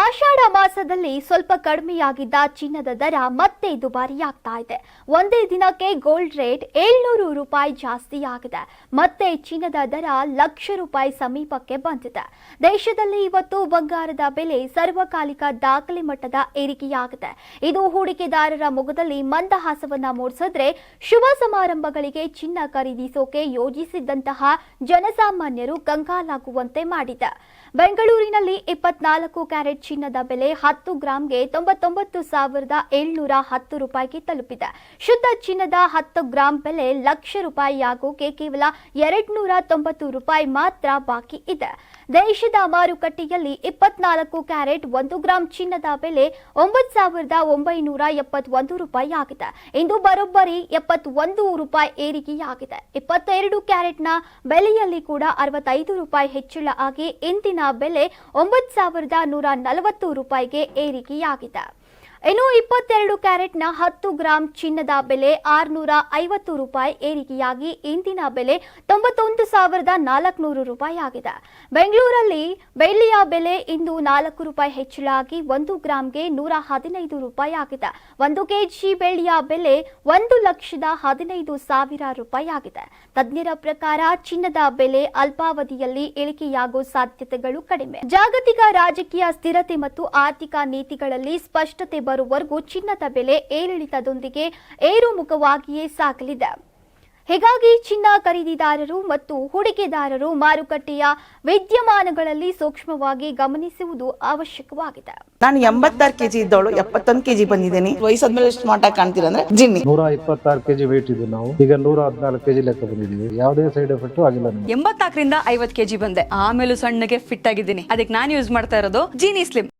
ಆಷಾಢ ಮಾಸದಲ್ಲಿ ಸ್ವಲ್ಪ ಕಡಿಮೆಯಾಗಿದ್ದ ಚಿನ್ನದ ದರ ಮತ್ತೆ ದುಬಾರಿಯಾಗ್ತಾ ಇದೆ. ಒಂದೇ ದಿನಕ್ಕೆ ಗೋಲ್ಡ್ ರೇಟ್ ಏಳ್ನೂರು ರೂಪಾಯಿ ಜಾಸ್ತಿ ಆಗಿದೆ. ಮತ್ತೆ ಚಿನ್ನದ ದರ ಲಕ್ಷ ರೂಪಾಯಿ ಸಮೀಪಕ್ಕೆ ಬಂದಿದೆ. ದೇಶದಲ್ಲಿ ಇವತ್ತು ಬಂಗಾರದ ಬೆಲೆ ಸರ್ವಕಾಲಿಕ ದಾಖಲೆ ಮಟ್ಟದ ಏರಿಕೆಯಾಗಿದೆ. ಇದು ಹೂಡಿಕೆದಾರರ ಮುಖದಲ್ಲಿ ಮಂದಹಾಸವನ್ನ ಮೂಡಿಸಿದ್ರೆ ಶುಭ ಸಮಾರಂಭಗಳಿಗೆ ಚಿನ್ನ ಖರೀದಿಸೋಕೆ ಯೋಜಿಸಿದ್ದಂತಹ ಜನಸಾಮಾನ್ಯರು ಕಂಗಾಲಾಗುವಂತೆ ಮಾಡಿದೆ. ಬೆಂಗಳೂರಿನಲ್ಲಿ ಇಪ್ಪತ್ನಾಲ್ಕು ಕ್ಯಾರೆಟ್ ಚಿನ್ನದ ಬೆಲೆ ಹತ್ತು ಗ್ರಾಂಗೆ ತೊಂಬತ್ತೊಂಬತ್ತು ಸಾವಿರದ ಏಳ್ನೂರ ಹತ್ತು ರೂಪಾಯಿಗೆ ತಲುಪಿದೆ. ಶುದ್ಧ ಚಿನ್ನದ ಹತ್ತು ಗ್ರಾಂ ಬೆಲೆ ಲಕ್ಷ ರೂಪಾಯಿಯಾಗೋಕೆ ಕೇವಲ ಎರಡ್ನೂರ ತೊಂಬತ್ತು ರೂಪಾಯಿ ಮಾತ್ರ ಬಾಕಿ ಇದೆ. ದೇಶದ ಮಾರುಕಟ್ಟೆಯಲ್ಲಿ ಇಪ್ಪತ್ನಾಲ್ಕು ಕ್ಯಾರೆಟ್ ಒಂದು ಗ್ರಾಂ ಚಿನ್ನದ ಬೆಲೆ ಒಂಬತ್ತು ಸಾವಿರದ ಒಂಬೈನೂರ ಎಪ್ಪತ್ತೊಂದು ರೂಪಾಯಿ ಆಗಿದೆ. ಇಂದು ಬರೋಬ್ಬರಿ ಎಪ್ಪತ್ತೊಂದು ರೂಪಾಯಿ ಏರಿಕೆಯಾಗಿದೆ. ಇಪ್ಪತ್ತೆರಡು ಕ್ಯಾರೆಟ್ನ ಬೆಲೆಯಲ್ಲಿ ಕೂಡ ಅರವತ್ತೈದು ರೂಪಾಯಿ ಹೆಚ್ಚಳ ಆಗಿ ಇಂದಿನ ಬೆಲೆ ಒಂಬತ್ತು ಸಾವಿರದ ನೂರ ನಲವತ್ತು ರೂಪಾಯಿಗೆ ಏರಿಕೆಯಾಗಿದೆ. ಇನ್ನು ಇಪ್ಪತ್ತೆರಡು ಕ್ಯಾರೆಟ್ನ ಹತ್ತು ಗ್ರಾಂ ಚಿನ್ನದ ಬೆಲೆ ಆರುನೂರ ಐವತ್ತು ರೂಪಾಯಿ ಏರಿಕೆಯಾಗಿ ಇಂದಿನ ಬೆಲೆ ತೊಂಬತ್ತೊಂದು ಸಾವಿರದ ನಾಲ್ಕುನೂರು ರೂಪಾಯಿ ಆಗಿದೆ. ಬೆಂಗಳೂರಲ್ಲಿ ಬೆಳ್ಳಿಯ ಬೆಲೆ ಇಂದು ನಾಲ್ಕು ರೂಪಾಯಿ ಹೆಚ್ಚಳಾಗಿ ಒಂದು ಗ್ರಾಂಗೆ ನೂರ ಹದಿನೈದು ರೂಪಾಯಿ ಆಗಿದೆ. ಒಂದು ಕೆಜಿ ಬೆಳ್ಳಿಯ ಬೆಲೆ ಒಂದು ಲಕ್ಷದ ಹದಿನೈದು ಸಾವಿರ ರೂಪಾಯಿ ಆಗಿದೆ. ತಜ್ಞರ ಪ್ರಕಾರ ಚಿನ್ನದ ಬೆಲೆ ಅಲ್ಪಾವಧಿಯಲ್ಲಿ ಇಳಿಕೆಯಾಗುವ ಸಾಧ್ಯತೆಗಳು ಕಡಿಮೆ. ಜಾಗತಿಕ ರಾಜಕೀಯ ಸ್ಥಿರತೆ ಮತ್ತು ಆರ್ಥಿಕ ನೀತಿಗಳಲ್ಲಿ ಸ್ಪಷ್ಟತೆ ಬರುವವರೆಗೂ ಚಿನ್ನದ ಬೆಲೆ ಏರಿಳಿತದೊಂದಿಗೆ ಏರುಮುಖವಾಗಿಯೇ ಸಾಗಲಿದೆ. ಹೀಗಾಗಿ ಚಿನ್ನ ಖರೀದಿದಾರರು ಮತ್ತು ಹೂಡಿಕೆದಾರರು ಮಾರುಕಟ್ಟೆಯ ವಿದ್ಯಮಾನಗಳಲ್ಲಿ ಸೂಕ್ಷ್ಮವಾಗಿ ಗಮನಿಸುವುದು ಅವಶ್ಯಕವಾಗಿದೆ. ನಾನು ಎಂಬತ್ತಾರು ಕೆಜಿ ಇದ್ದವಳು ಎಪ್ಪತ್ತೊಂದು ಕೆಜಿ ಬಂದಿದ್ದೀನಿ. ವಯಸ್ಸಾದ್ಮೇಲೆ ಸ್ಮಾರ್ಟ್ ಆಗಿ ಕಾಣ್ತೀರಾ ಅಂದ್ರೆ ಜಿನ್ನಿ. ನೂರ ಇಪ್ಪತ್ತಾರು ಕೆಜಿ ವೇಟ್ ಇದ್ದು ನಾವು. ಈಗ ನೂರ ಹದಿನಾಲ್ಕು ಕೆಜಿ ಲೆಕ್ಕ ಬಂದಿದ್ದೀವಿ. ಯಾವುದೇ ಸೈಡ್ ಎಫೆಕ್ಟ್ ಆಗಿಲ್ಲ ಎಂಬತ್ತಾಕರಿಂದ ಎಂಬತ್ನಾಲ್ಕರಿಂದ ಐವತ್ ಕೆಜಿ ಬಂದೆ. ಆಮೇಲೆ ಸಣ್ಣಗೆ ಫಿಟ್ ಆಗಿದ್ದೀನಿ. ಅದಕ್ಕೆ ನಾನು ಯೂಸ್ ಮಾಡ್ತಾ ಇರೋದು ಜೀನಿ ಸ್ಲಿಮ್